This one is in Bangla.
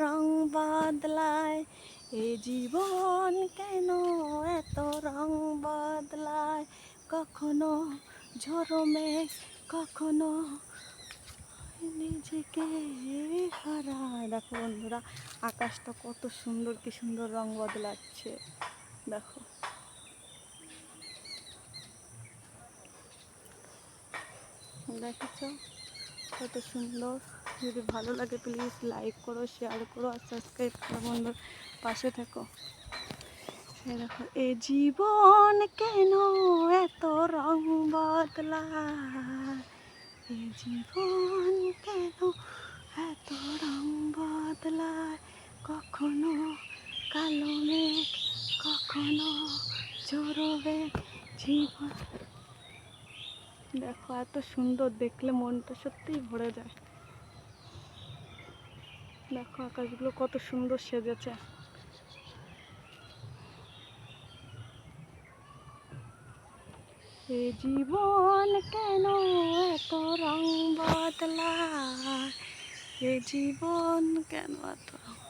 রং বদলায়? এ জীবন কেন এত রং বদলায়? কখনো ঝোড়ো মেঘ কখনো নিজেকে হারায়। দেখো বন্ধুরা, আকাশটা কত সুন্দর, কি সুন্দর রং বদলাচ্ছে। দেখো। দেখেছ? কত সুন্দর। যদি ভালো লাগে প্লিজ লাইক করো শেয়ার করো আর সাবস্ক্রাইব করো বন্ধুর। পাশে থেকো। দেখো, এ জীবন কেন এত রং বদলা এ জীবন কেন এত রং বদলায়? কখনো কালো মেঘ, কখনো জোরবে জীবন দেখো, এত সুন্দর দেখলে মনটা সত্যিই ভরে যায়। দেখো, আকাশগুলো কত সুন্দর সেজেছে। এ জীবন কেন এত রং বদলা এ জীবন কেন এত রং